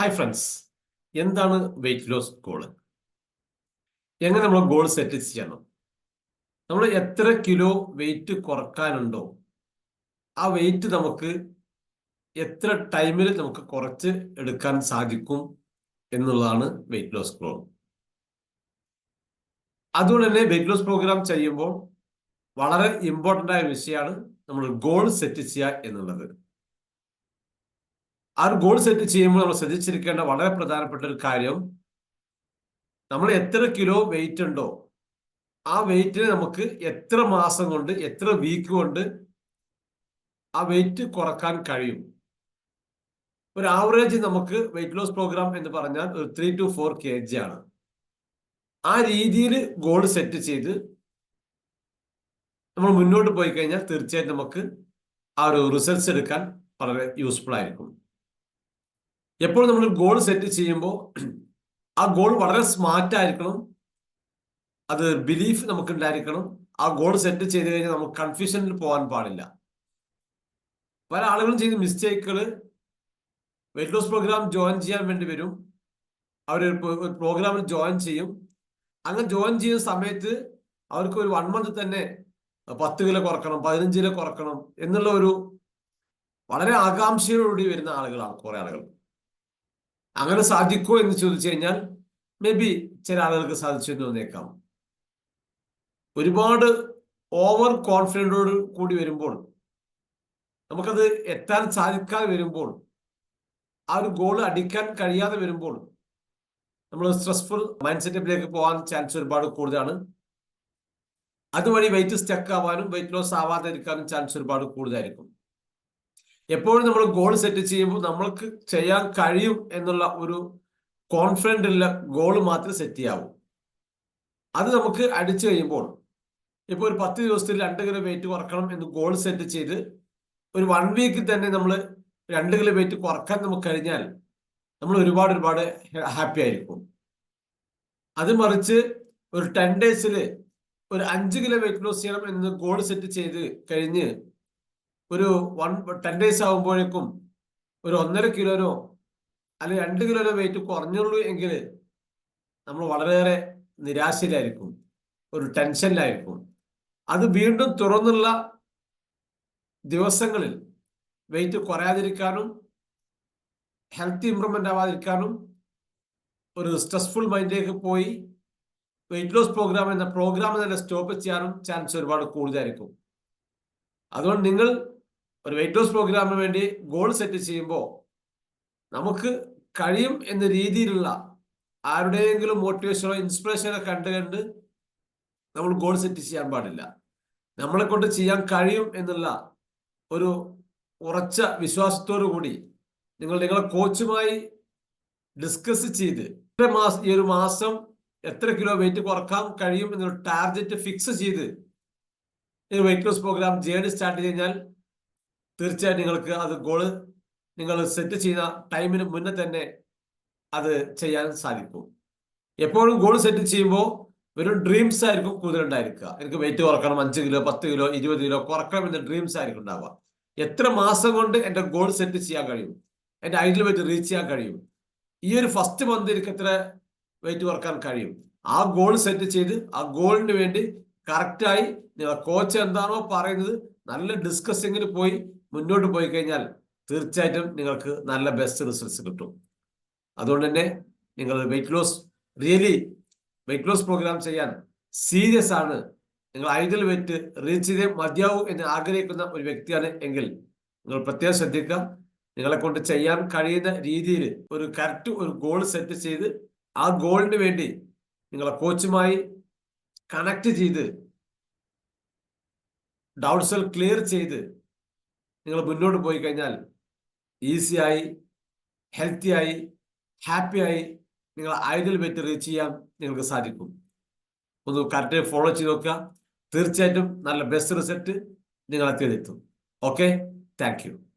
Hi friends എന്താണ് weight loss goal എങ്ങനെ നമ്മൾ ഗോൾ സെറ്റ് ചെയ്യണം? നമ്മൾ എത്ര കിലോ വെയിറ്റ് കുറക്കാനുണ്ടോ? ആ വെയിറ്റ് നമുക്ക് എത്ര ടൈമിൽ നമുക്ക് കുറച്ച് എടുക്കാൻ സാധിക്കും എന്നുള്ളതാണ് വെയിറ്റ് ലോസ് ഗോൾ അതുകൊണ്ട് തന്നെ വെയിറ്റ് ലോസ് പ്രോഗ്രാം ചെയ്യുമ്പോൾ വളരെ ഇമ്പോർട്ടന്റ് ആയ വിഷയമാണ് നമ്മൾ ഗോൾ സെറ്റ് ചെയ്യുക എന്നുള്ളത്. ആ ഒരു ഗോൾ സെറ്റ് ചെയ്യുമ്പോൾ നമ്മൾ ശ്രദ്ധിച്ചിരിക്കേണ്ട വളരെ പ്രധാനപ്പെട്ട ഒരു കാര്യം നമ്മൾ എത്ര കിലോ വെയിറ്റ് ഉണ്ടോ ആ വെയിറ്റിനെ നമുക്ക് എത്ര മാസം കൊണ്ട് എത്ര വീക്ക് കൊണ്ട് ആ വെയിറ്റ് കുറയ്ക്കാൻ കഴിയും? ഒരു ആവറേജ് നമുക്ക് വെയിറ്റ് ലോസ് പ്രോഗ്രാം എന്ന് പറഞ്ഞാൽ ഒരു three two four K G ആണ്. ആ രീതിയിൽ ഗോൾ സെറ്റ് ചെയ്ത് നമ്മൾ മുന്നോട്ട് പോയി കഴിഞ്ഞാൽ തീർച്ചയായിട്ടും നമുക്ക് ആ ഒരു റിസൾട്ട്സ് എടുക്കാൻ വളരെ യൂസ്ഫുൾ ആയിരിക്കും. എപ്പോഴും നമ്മൾ ഗോൾ സെറ്റ് ചെയ്യുമ്പോൾ ആ ഗോൾ വളരെ സ്മാർട്ട് ആയിരിക്കണം. അത് ബിലീഫ് നമുക്ക് ഉണ്ടായിരിക്കണം ആ ഗോൾ സെറ്റ് ചെയ്ത് കഴിഞ്ഞാൽ നമുക്ക് കൺഫ്യൂഷനിൽ പോകാൻ പാടില്ല. പല ആളുകളും ചെയ്ത മിസ്റ്റേക്കുകൾ വെയിറ്റ് ലോസ് പ്രോഗ്രാം ജോയിൻ ചെയ്യാൻ വേണ്ടി വരും. അവർ പ്രോഗ്രാമിൽ ജോയിൻ ചെയ്യും. അങ്ങനെ ജോയിൻ ചെയ്യുന്ന സമയത്ത് അവർക്ക് ഒരു വൺ മന്ത് തന്നെ പത്ത് കിലോ കുറക്കണം പതിനഞ്ച് കിലോ കുറക്കണം എന്നുള്ള ഒരു വളരെ ആകാംക്ഷയോടുകൂടി വരുന്ന ആളുകളാണ് കുറെ ആളുകൾ. അങ്ങനെ സാധിക്കോ എന്ന് ചോദിച്ചു കഴിഞ്ഞാൽ മേ ബി ചില ആളുകൾക്ക് സാധിച്ചു എന്ന് തോന്നിയേക്കാം. ഒരുപാട് ഓവർ കോൺഫിഡന്റോട് കൂടി വരുമ്പോൾ നമുക്കത് എത്താൻ സാധിക്കാതെ വരുമ്പോൾ ആ ഒരു ഗോൾ അടിക്കാൻ കഴിയാതെ വരുമ്പോൾ നമ്മൾ സ്ട്രെസ്ഫുൾ മൈൻഡ് സെറ്റപ്പിലേക്ക് പോകാൻ ചാൻസ് ഒരുപാട് കൂടുതലാണ്. അതുവഴി വെയിറ്റ് സ്റ്റക്ക് ആവാനും വെയിറ്റ് ലോസ് ആവാതെ ഇരിക്കാനും ചാൻസ് ഒരുപാട് കൂടുതലായിരിക്കും. എപ്പോഴും നമ്മൾ ഗോൾ സെറ്റ് ചെയ്യുമ്പോൾ നമ്മൾക്ക് ചെയ്യാൻ കഴിയും എന്നുള്ള ഒരു കോൺഫിഡന്റ് ഉള്ള ഗോൾ മാത്രമേ സെറ്റ് ചെയ്യാവൂ. അത് നമുക്ക് അടിച്ചു കഴിയുമ്പോൾ ഇപ്പോൾ ഒരു പത്ത് ദിവസത്തിൽ രണ്ട് കിലോ വെയിറ്റ് കുറക്കണം എന്ന് ഗോൾ സെറ്റ് ചെയ്ത് ഒരു വൺ വീക്കിൽ തന്നെ നമ്മൾ രണ്ട് കിലോ വെയിറ്റ് കുറയ്ക്കാൻ നമുക്ക് കഴിഞ്ഞാൽ നമ്മൾ ഒരുപാട് ഒരുപാട് ഹാപ്പി ആയിരിക്കും. അത് മറിച്ച് ഒരു ടെൻ ഡേയ്സിൽ ഒരു അഞ്ച് കിലോ വെയിറ്റ് ലോസ് ചെയ്യണം എന്ന് ഗോൾ സെറ്റ് ചെയ്ത് കഴിഞ്ഞ് ഒരു വൺ ടെൻ ഡേയ്സ് ആകുമ്പോഴേക്കും ഒരു ഒന്നര കിലോനോ അല്ലെങ്കിൽ രണ്ട് കിലോനോ വെയിറ്റ് കുറഞ്ഞുള്ളൂ എങ്കിൽ നമ്മൾ വളരെയേറെ നിരാശയിലായിരിക്കും. ഒരു ടെൻഷനിലായിരിക്കും. അത് വീണ്ടും തുറന്നുള്ള ദിവസങ്ങളിൽ വെയിറ്റ് കുറയാതിരിക്കാനും ഹെൽത്ത് ഇമ്പ്രൂവ്മെന്റ് ആവാതിരിക്കാനും ഒരു സ്ട്രെസ്ഫുൾ മൈൻഡിലേക്ക് പോയി വെയിറ്റ് ലോസ് പ്രോഗ്രാം എന്ന പ്രോഗ്രാം തന്നെ സ്റ്റോപ്പ് ചെയ്യാനും ചാൻസ് ഒരുപാട് കൂടുതലായിരിക്കും. അതുകൊണ്ട് നിങ്ങൾ ഒരു വെയിറ്റ് ലോസ് പ്രോഗ്രാമിന് വേണ്ടി ഗോൾ സെറ്റ് ചെയ്യുമ്പോൾ നമുക്ക് കഴിയും എന്ന രീതിയിലുള്ള ആരുടെയെങ്കിലും മോട്ടിവേഷനോ ഇൻസ്പിറേഷനോ കണ്ട് കണ്ട് നമ്മൾ ഗോൾ സെറ്റ് ചെയ്യാൻ പാടില്ല. നമ്മളെ കൊണ്ട് ചെയ്യാൻ കഴിയും എന്നുള്ള ഒരു ഉറച്ച വിശ്വാസത്തോടു കൂടി നിങ്ങൾ നിങ്ങളെ കോച്ചുമായി ഡിസ്കസ് ചെയ്ത് എത്ര മാസം ഈ ഒരു മാസം എത്ര കിലോ വെയിറ്റ് കുറയ്ക്കാൻ കഴിയും എന്നൊരു ടാർഗറ്റ് ഫിക്സ് ചെയ്ത് ഈ weight loss program journey start കഴിഞ്ഞാൽ തീർച്ചയായും നിങ്ങൾക്ക് അത് ഗോൾ നിങ്ങൾ സെറ്റ് ചെയ്യുന്ന ടൈമിന് മുന്നേ തന്നെ അത് ചെയ്യാൻ സാധിക്കും. എപ്പോഴും ഗോൾ സെറ്റ് ചെയ്യുമ്പോൾ വെറും ഡ്രീംസ് ആയിരിക്കും കൂടുതലുണ്ടായിരിക്കുക എനിക്ക് വെയിറ്റ് കുറക്കണം അഞ്ച് കിലോ പത്ത് കിലോ ഇരുപത് കിലോ കുറക്കണം എന്ന ഡ്രീംസ് ആയിരിക്കും ഉണ്ടാവുക. എത്ര മാസം കൊണ്ട് എന്റെ ഗോൾ സെറ്റ് ചെയ്യാൻ കഴിയും? എന്റെ ഐഡിയൽ വെയിറ്റ് റീച്ച് ചെയ്യാൻ കഴിയും? ഈ ഒരു ഫസ്റ്റ് മന്ത് എനിക്ക് എത്ര വെയിറ്റ് കുറയ്ക്കാൻ കഴിയും? ആ ഗോൾ സെറ്റ് ചെയ്ത് ആ ഗോളിന് വേണ്ടി കറക്റ്റായി കോച്ച് എന്താണോ പറയുന്നത് നല്ല ഡിസ്കസിങ്ങിന് പോയി മുന്നോട്ട് പോയി കഴിഞ്ഞാൽ തീർച്ചയായിട്ടും നിങ്ങൾക്ക് നല്ല ബെസ്റ്റ് റിസൾട്ട്സ് കിട്ടും. അതുകൊണ്ട് തന്നെ നിങ്ങൾ weight loss really weight loss program ചെയ്യാൻ സീരിയസ് ആണ്. നിങ്ങൾ ഐഡിയൽ വെയിറ്റ് റീച്ച് ചെയ്തേ മതിയാവൂ എന്ന് ആഗ്രഹിക്കുന്ന ഒരു വ്യക്തിയാണ് എങ്കിൽ നിങ്ങൾ പ്രത്യേകം ശ്രദ്ധിക്കുക. നിങ്ങളെ കൊണ്ട് ചെയ്യാൻ കഴിയുന്ന രീതിയിൽ ഒരു കറക്റ്റ് ഒരു ഗോൾ സെറ്റ് ചെയ്ത് ആ ഗോളിന് വേണ്ടി നിങ്ങളെ കോച്ചുമായി കണക്ട് ചെയ്ത് ഡൗട്ട്സുകൾ ക്ലിയർ ചെയ്ത് നിങ്ങൾ മുന്നോട്ട് പോയി കഴിഞ്ഞാൽ ഈസിയായി ഹെൽത്തിയായി ഹാപ്പിയായി നിങ്ങൾ ഐഡിയൽ വെറ്റ് റീച്ച് ചെയ്യാൻ നിങ്ങൾക്ക് സാധിക്കും. ഒന്ന് കറക്റ്റ് ഫോളോ ചെയ്ത് നോക്കുക. തീർച്ചയായിട്ടും നല്ല ബെസ്റ്റ് റിസൾട്ട് നിങ്ങളെ തേടിയെത്തും. Okay thank